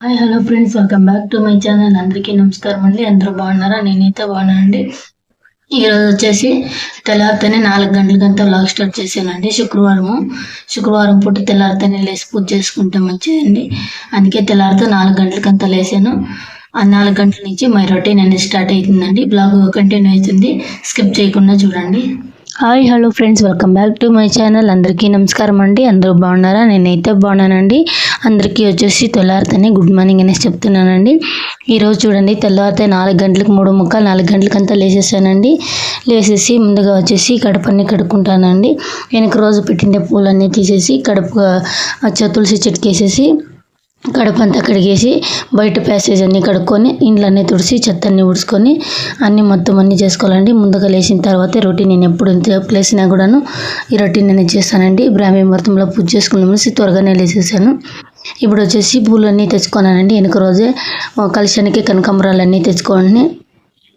Hi hello friends welcome back to my channel అందరికీ నమస్కారం అండి. అందరూ బాగున్నారా? నేనైతే బాగున్నానండి. ఈరోజు వచ్చేసి తెల్లారితేనే నాలుగు గంటలకంతా లాగ్ స్టార్ట్ చేశానండి శుక్రవారము. శుక్రవారం పూట తెల్లారితేనే లేచి పూజ చేసుకుంటే మంచిదండి. అందుకే తెల్లారితో నాలుగు గంటలకంతా లేసాను ఆ నాలుగు గంటల నుంచి మై రొటీన్ అనేది స్టార్ట్ అవుతుందండి. బ్లాగ్ కంటిన్యూ అవుతుంది. స్కిప్ చేయకుండా చూడండి. Hi hello friends welcome back to my channel. అందరికీ నమస్కారం అండి. అందరూ బాగున్నారా? నేనైతే బాగున్నానండి. అందరికీ వచ్చేసి తెల్లారితేనే గుడ్ మార్నింగ్ అనేసి చెప్తున్నానండి. ఈరోజు చూడండి తెల్లారితే నాలుగు గంటలకు మూడు ముక్కలు నాలుగు గంటలకంతా లేచేసానండి. లేచేసి ముందుగా వచ్చేసి కడపన్ని కడుక్కుంటానండి. వెనక రోజు పెట్టిండే పూలన్నీ తీసేసి కడుపు తులసి చెట్టుకేసేసి కడప అంతా కడిగేసి బయట ప్యాసేజ్ అన్నీ కడుక్కొని ఇండ్లన్నీ తుడిచి చెత్త అన్నీ ఉడుచుకొని అన్నీ మొత్తం అన్నీ చేసుకోవాలండి. ముందుగా లేచిన తర్వాత రొటీన్ నేను ఎప్పుడు ఇంతసేపు లేసినా కూడాను ఈ రొటీన్ నేను చేస్తానండి. బ్రాహ్మీ ముహూర్తంలో పూజ చేసుకున్నాము త్వరగానే లేచేసాను ఇప్పుడు వచ్చేసి పూలన్నీ తెచ్చుకున్నానండి. వెనక రోజే కలశానికి కనకాంబరాలన్నీ తెచ్చుకోండి.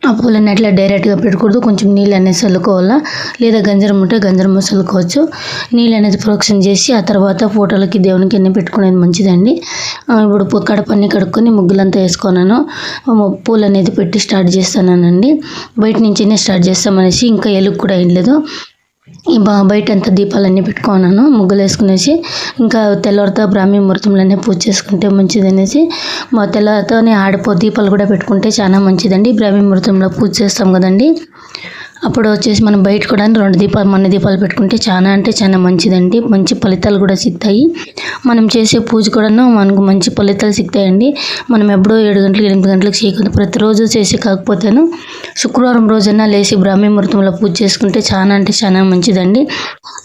ఆ పూలన్నీ అట్లా డైరెక్ట్గా పెట్టకూడదు. కొంచెం నీళ్ళు అనేది చల్లుకోవాలా? లేదా గంజరం ఉంటే గంజరం చల్లుకోవచ్చు. నీళ్ళు అనేది ప్రోక్షణ చేసి ఆ తర్వాత ఫోటోలకి దేవునికి అన్నీ పెట్టుకునేది మంచిదండి. ఇప్పుడు కడపన్నీ కడుక్కొని ముగ్గులంతా వేసుకున్నాను. పూలు అనేది పెట్టి స్టార్ట్ చేస్తానండి బయట నుంచినే స్టార్ట్ చేస్తామనేసి ఇంకా ఎలుగు కూడా ఏం ఈ బా బయట దీపాలన్నీ పెట్టుకున్నాను ముగ్గులు వేసుకునేసి ఇంకా తెల్లవారితో బ్రాహ్మీ ముహూర్తంలోనే పూజ చేసుకుంటే మంచిది అనేసి మా తెల్లవారితోనే ఆడిపో దీపాలు కూడా పెట్టుకుంటే చాలా మంచిదండి. బ్రాహ్మీ ముహూర్తంలో పూజ చేస్తాం కదండి. అప్పుడు వచ్చేసి మనం బయట కూడా రెండు దీపాలు మన దీపాలు పెట్టుకుంటే చాలా అంటే చాలా మంచిదండి. మంచి ఫలితాలు కూడా సిగ్తాయి. మనం చేసే పూజ కూడాను మనకు మంచి ఫలితాలు సిగ్తాయండి. మనం ఎప్పుడో ఏడు గంటలకు ఎనిమిది గంటలకు చేయకుండా ప్రతిరోజు చేసి కాకపోతేను శుక్రవారం రోజైనా లేచి బ్రాహ్మీ ముహూర్తంలో పూజ చేసుకుంటే చాలా అంటే చాలా మంచిదండి.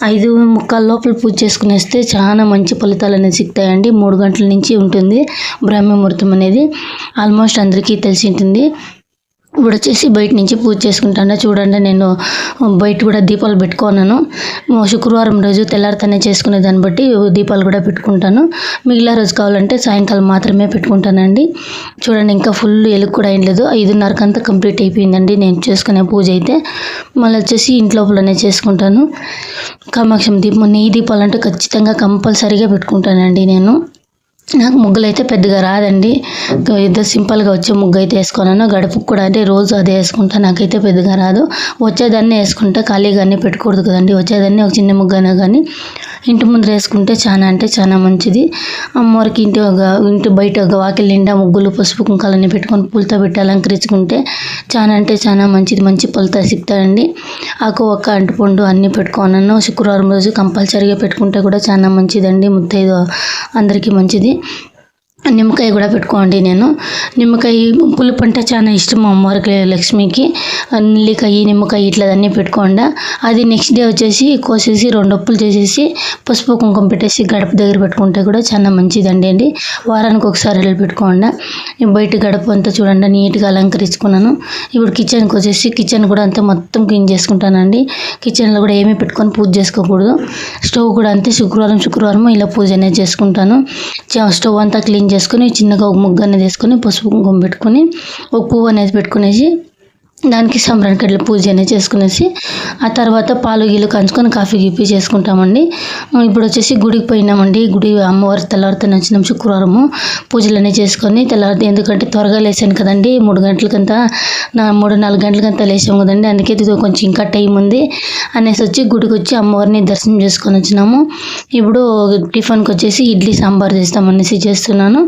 ఐదు ముక్కాల లోపల పూజ చేసుకునేస్తే చాలా మంచి ఫలితాలు అనేది సిగ్తాయండి. మూడు గంటల నుంచి ఉంటుంది బ్రాహ్మీ ముహూర్తం అనేది. ఆల్మోస్ట్ అందరికీ తెలిసి ఉంటుంది. ఇప్పుడు వచ్చేసి బయట నుంచి పూజ చేసుకుంటాను. చూడండి నేను బయట కూడా దీపాలు పెట్టుకున్నాను. శుక్రవారం రోజు తెల్లారితోనే చేసుకునే దాన్ని బట్టి దీపాలు కూడా పెట్టుకుంటాను. మిగిలిన రోజు కావాలంటే సాయంకాలం మాత్రమే పెట్టుకుంటానండి. చూడండి ఇంకా ఫుల్ ఎలుగు కూడా ఏం లేదు. ఐదున్నరకంతా కంప్లీట్ అయిపోయిందండి నేను చేసుకునే పూజ అయితే. మళ్ళీ వచ్చేసి ఇంట్లోపలనే చేసుకుంటాను. కామాక్షం దీపం నెయ్యి దీపాలు అంటే ఖచ్చితంగా కంపల్సరీగా పెట్టుకుంటానండి నేను. నాకు ముగ్గులు అయితే పెద్దగా రాదండి. ఏదో సింపుల్గా వచ్చే ముగ్గు అయితే వేసుకున్నాను గడుపుకు కూడా అంటే రోజు అదే వేసుకుంటా. నాకైతే పెద్దగా రాదు. వచ్చేదాన్ని వేసుకుంటే. ఖాళీగానే పెట్టకూడదు కదండి. వచ్చేదాన్ని ఒక చిన్న ముగ్గు అయినా కానీ ఇంటి ముందర వేసుకుంటే చాలా అంటే చాలా మంచిది. అమ్మవారికి ఇంటి ఇంటి బయట వాకిలి నిండా ముగ్గులు పసుపు కుంకాలన్నీ పెట్టుకొని పూలతో పెట్టి అలంకరించుకుంటే చాలా అంటే చాలా మంచిది. మంచి ఫలితాలు సిగ్తాయండి ఆకు ఒక్క అంటుపండు అన్నీ పెట్టుకున్నాను శుక్రవారం రోజు కంపల్సరీగా పెట్టుకుంటే కూడా చాలా మంచిదండి. ముత్తైదు అందరికీ మంచిది. నిమ్మకాయ కూడా పెట్టుకోండి నేను. నిమ్మకాయ పులుపు అంటే చాలా ఇష్టం మా అమ్మవారికి లక్ష్మికి. నెల్లికాయ నిమ్మకాయ ఇట్లా అన్నీ పెట్టుకోండి. అది నెక్స్ట్ డే వచ్చేసి కోసేసి రెండు అప్పులు చేసేసి పసుపు కుంకుమ పెట్టేసి గడప దగ్గర పెట్టుకుంటే కూడా చాలా మంచిదండి అండి. వారానికి ఒకసారి వెళ్ళి పెట్టుకోండి. బయట గడప అంతా చూడండి నీట్గా అలంకరించుకున్నాను. ఇప్పుడు కిచెన్కి వచ్చేసి కిచెన్ కూడా అంతా మొత్తం క్లీన్ చేసుకుంటానండి. కిచెన్లో కూడా ఏమీ పెట్టుకొని పూజ చేసుకోకూడదు. స్టవ్ కూడా అంతే శుక్రవారం శుక్రవారం ఇలా పూజ అనేది చేసుకుంటాను. స్టవ్ అంతా క్లీన్ చేసుకుని చిన్నగా ఒక ముగ్గు అనేది వేసుకొని పసుపు కుంకుమ పెట్టుకొని ఒక పువ్వు అనేది పెట్టుకునేసి దానికి సంబరానికి కట్ల పూజ అనేది చేసుకునేసి ఆ తర్వాత పాలు గీలు కంచుకొని కాఫీ గిఫీ చేసుకుంటామండి. ఇప్పుడు వచ్చేసి గుడికి పోయినామండి. గుడి అమ్మవారి తెల్లవారితో వచ్చినాం శుక్రవారము పూజలు అనేవి చేసుకొని తెల్లవారి ఎందుకంటే త్వరగా లేచాను కదండి. మూడు గంటలకంతా నా మూడు నాలుగు గంటలకంతా లేచాము కదండి. అందుకే కొంచెం ఇంకా టైం ఉంది అనేసి వచ్చి గుడికి వచ్చి అమ్మవారిని దర్శనం చేసుకొని వచ్చినాము. ఇప్పుడు టిఫిన్కి వచ్చేసి ఇడ్లీ సాంబార్ చేస్తామనేసి చేస్తున్నాను.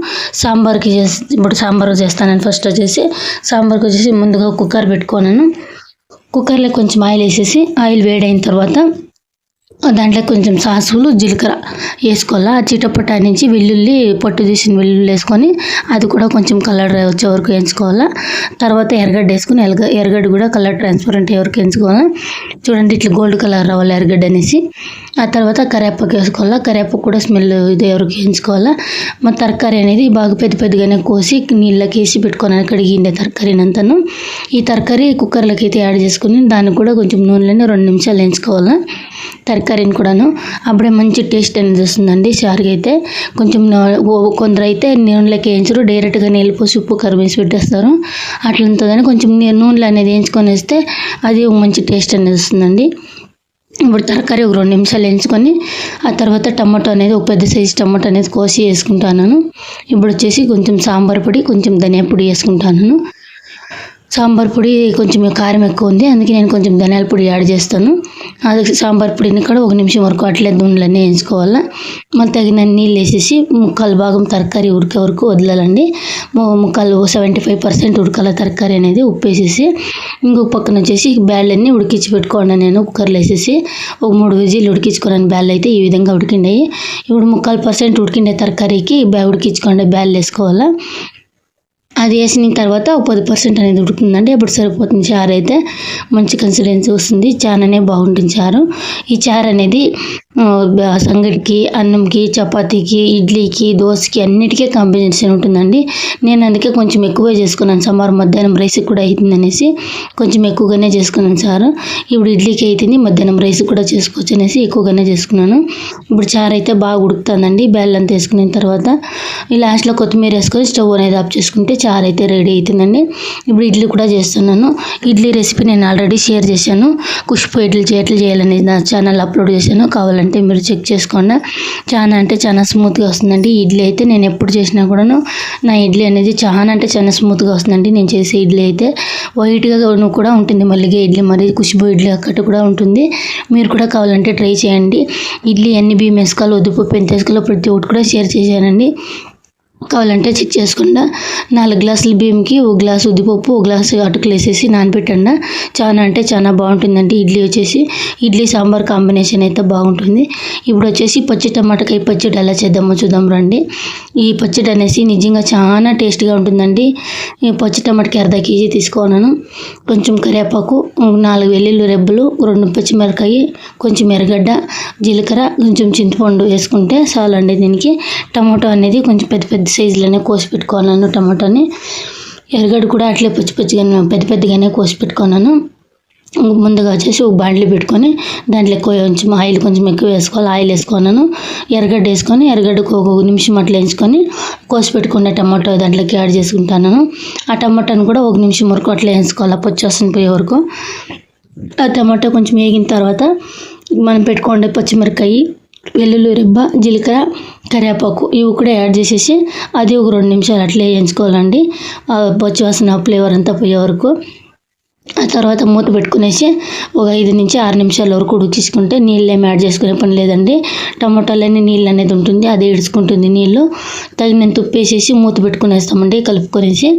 సాంబార్కి చేసి ఇప్పుడు సాంబార్ చేస్తానని ఫస్ట్ వచ్చేసి సాంబార్కి వచ్చేసి ముందుగా కుక్కర్ పెట్టి పెట్టుకున్నాను. కుక్కర్లో కొంచెం ఆయిల్ వేసేసి ఆయిల్ వేడైన తర్వాత దాంట్లో కొంచెం సాసులు జీలకర్ర వేసుకోవాలా? ఆ చిటపట నుంచి వెల్లుల్లి పొట్టు తీసిన వెల్లుల్లి వేసుకొని అది కూడా కొంచెం కలర్ వచ్చే వరకు వేయించుకోవాలా తర్వాత ఎర్రగడ్డ వేసుకొని ఎల్గ ఎర్రగడ్డ కూడా కలర్ ట్రాన్స్పరెంట్ వరకు వేయించుకోవాలా చూడండి ఇట్లా గోల్డ్ కలర్ రావాలి ఎర్రగడ్డ అనేసి. ఆ తర్వాత కరివేపాకు వేసుకోవాలా. కరివేపాకు కూడా స్మెల్ ఇది ఎవరికి వేయించుకోవాలా. మా తరకారీ అనేది బాగా పెద్ద పెద్దగానే కోసి నీళ్ళకి వేసి పెట్టుకోవాలి కడిగిండే తరకారీని అంతాను ఈ తరకారీ కుక్కర్లోకి అయితే యాడ్ చేసుకుని దానికి కూడా కొంచెం నూనెలోనే రెండు నిమిషాలు వేయించుకోవాలా. తరకారీని కూడాను. అప్పుడే మంచి టేస్ట్ అనేది వస్తుందండి చారుగా అయితే. కొంచెం కొందరు అయితే నూనెలోకి వేయించరు. డైరెక్ట్గా నీళ్ళు పోసి ఉప్పు కారం వేసి పెట్టేస్తారు. అట్లంతదని కొంచెం నూనెలు అనేది వేయించుకొని వేస్తే అది మంచి టేస్ట్ అనేది వస్తుందండి. ఇప్పుడు తరకారీ ఒక రెండు నిమిషాలు ఎంచుకొని ఆ తర్వాత టమాటో అనేది ఒక పెద్ద సైజు టమాటో అనేది కోసి వేసుకుంటాను. ఇప్పుడు వచ్చేసి కొంచెం సాంబార్ పొడి కొంచెం ధనియా పొడి వేసుకుంటాను. సాంబార్ పొడి కొంచెం కారం ఎక్కువ ఉంది. అందుకే నేను కొంచెం ధనియాల పొడి యాడ్ చేస్తాను. అది సాంబార్ పొడిని కూడా ఒక నిమిషం వరకు అట్లే దుండ్లన్నీ వేయించుకోవాలా. మళ్ళీ తగిన నీళ్ళు వేసేసి ముక్కలు భాగం తరకారీ ఉడికే వరకు వదలాలండి. ముక్కలు సెవెంటీ ఫైవ్ పర్సెంట్ ఉడకాల తరకారీ అనేది ఉప్పు వేసేసి ఇంకొక పక్కన వచ్చేసి బ్యాళ్ళన్నీ ఉడికించి పెట్టుకోండి. నేను కుక్కర్లో వేసేసి ఒక మూడు విజీలు ఉడికించుకున్నాను. బ్యాళ్ళు అయితే ఈ విధంగా ఉడికిండాయి. ఇప్పుడు ముక్కలు పర్సెంట్ ఉడికిండే తరకారీకి బ్యా ఉడికించుకోండి. బ్యాళ్ళు వేసుకోవాలా. అది వేసిన తర్వాత ఒక పది పర్సెంట్ అనేది ఉడుకుతుందంటే అప్పుడు సరిపోతుంది చారు అయితే. మంచి కన్సిస్టెన్సీ వస్తుంది. చారునే బాగుంటుంది చారు. ఈ చారు అనేది సంగటికి అన్నంకి చపాతీకి ఇడ్లీకి దోశకి అన్నిటికీ కాంబినేషన్ ఉంటుందండి. నేను అందుకే కొంచెం ఎక్కువే చేసుకున్నాను. సుమారు మధ్యాహ్నం రైస్కి కూడా అవుతుంది అనేసి కొంచెం ఎక్కువగానే చేసుకున్నాను సారు. ఇప్పుడు ఇడ్లీకి అవుతుంది మధ్యాహ్నం రైస్ కూడా చేసుకోవచ్చు అనేసి ఎక్కువగానే చేసుకున్నాను. ఇప్పుడు చారు అయితే బాగా ఉడుకుతుందండి. బెల్లంతా వేసుకున్న తర్వాత ఈ లాస్ట్లో కొత్తిమీర వేసుకొని స్టవ్ అనేది ఆఫ్ చేసుకుంటే చారు అయితే రెడీ అవుతుందండి. ఇప్పుడు ఇడ్లీ కూడా చేస్తున్నాను. ఇడ్లీ రెసిపీ నేను ఆల్రెడీ షేర్ చేశాను. కుషిపో ఇడ్లీ చేయట్లు చేయాలనేది నా ఛానల్ అప్లోడ్ చేశాను. కావాలంటే మీరు చెక్ చేసుకోండి. చాలా అంటే చాలా స్మూత్గా వస్తుందండి. ఇడ్లీ అయితే నేను ఎప్పుడు చేసినా కూడాను నా ఇడ్లీ అనేది చాలా అంటే చాలా స్మూత్గా వస్తుందండి. నేను చేసే ఇడ్లీ అయితే వైట్గా కూడా ఉంటుంది. మల్లిగే ఇడ్లీ మరి కుషిబు ఇడ్లీ అక్కట కూడా ఉంటుంది. మీరు కూడా కావాలంటే ట్రై చేయండి. ఇడ్లీ ఎన్ని బియ్యం వేసుకోవాలి ఉద్దుపప్పు ఎంత వేసుకోవాలో ప్రతి ఒక్కటి కూడా షేర్ చేశానండి. కావాలంటే చెక్ చేసుకుండా నాలుగు గ్లాసుల బియ్యంకి ఒక గ్లాసు ఉద్దిపప్పు ఒక గ్లాసు అటుకులు వేసేసి నానబెట్టండి. చాలా అంటే చాలా బాగుంటుందండి ఇడ్లీ వచ్చేసి. ఇడ్లీ సాంబార్ కాంబినేషన్ అయితే బాగుంటుంది. ఇప్పుడు వచ్చేసి పచ్చి టమాటాకాయ పచ్చడి ఎలా చేద్దామో చూద్దాం రండి. ఈ పచ్చడి అనేసి నిజంగా చాలా టేస్ట్గా ఉంటుందండి. పచ్చి టమాటాకి అర్ధ కేజీ తీసుకున్నాను కొంచెం కరివేపాకు నాలుగు వెల్లుల్లి రెబ్బలు రెండు పచ్చిమిరకాయ కొంచెం ఎర్రగడ్డ జీలకర్ర కొంచెం చింతపండు వేసుకుంటే చాలండి దీనికి. టమాటో అనేది కొంచెం పెద్ద పెద్ద సైజులోనే కోసి పెట్టుకున్నాను టమాటాని. ఎరగడ్డ కూడా అట్లే పచ్చి పచ్చిగానే పెద్ద పెద్దగానే కోసి పెట్టుకున్నాను. ముందుగా వచ్చేసి ఒక బాండ్లీ పెట్టుకొని దాంట్లో ఎక్కువ కొంచెం ఆయిల్ కొంచెం ఎక్కువ వేసుకోవాలి ఆయిల్ వేసుకున్నాను. ఎర్రగడ్డ వేసుకొని ఎర్రగడ్డకు ఒక నిమిషం అట్లా వేయించుకొని కోసి పెట్టుకున్న టమాటో దాంట్లోకి యాడ్ చేసుకుంటాను. ఆ టమాటాను కూడా ఒక నిమిషం వరకు అట్లా వేయించుకోవాలి పొచ్చి వాసన పోయే వరకు. ఆ టమాటా కొంచెం వేగిన తర్వాత మనం పెట్టుకోండి పచ్చిమిరకాయ వెల్లుల్లి రెబ్బ జీలకర్ర కరివేపాకు ఇవి కూడా యాడ్ చేసేసి అది ఒక రెండు నిమిషాలు అట్లే వేయించుకోవాలండి. పచ్చివాసన వాసన ఫ్లేవర్ అంతా పోయే వరకు. ఆ తర్వాత మూత పెట్టుకునేసి ఒక ఐదు నుంచి ఆరు నిమిషాల వరకు ఉడికించుకుంటే నీళ్ళు ఏమి యాడ్ చేసుకునే పని లేదండి. టమాటాలన్నీ నీళ్ళు అనేది ఉంటుంది అది ఇడుచుకుంటుంది నీళ్ళు. తగినంత ఉప్పు వేసేసి మూత పెట్టుకునేస్తామండి కలుపుకొనేసి.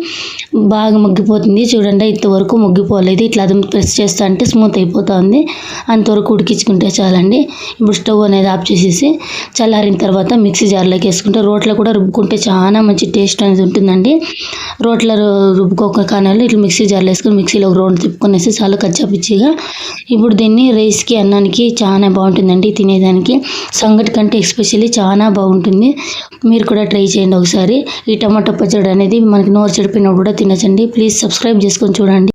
బాగా మగ్గిపోతుంది. చూడండి ఇంతవరకు మగ్గిపోలేదు. ఇట్లా అది ప్రెస్ చేస్తా అంటే స్మూత్ అయిపోతుంది. అంతవరకు ఉడికించుకుంటే చాలండి. ఇప్పుడు స్టవ్ అనేది ఆఫ్ చేసేసి చల్లారిన తర్వాత మిక్సీ జార్లోకి వేసుకుంటే రోట్లో కూడా రుబ్బుకుంటే చాలా మంచి టేస్ట్ అనేది ఉంటుందండి. రోట్లో రుబ్బుకోక కానీ ఇట్లా మిక్సీ జార్లో వేసుకుని మిక్సీలో ఒక రౌండ్ తిప్పుకొనేసి చాలా కచ్చాపిచ్చిగా ఇప్పుడు దీన్ని రైస్కి అన్నానికి చాలా బాగుంటుందండి తినేదానికి. సంగటి కంటే ఎస్పెషల్లీ చాలా బాగుంటుంది. మీరు కూడా ట్రై చేయండి ఒకసారి. ఈ టమాటో పచ్చడి అనేది మనకి నోరు చెడిపోయినప్పుడు కూడా తినచ్చండి. ప్లీజ్ సబ్స్క్రైబ్ చేసుకొని చూడండి.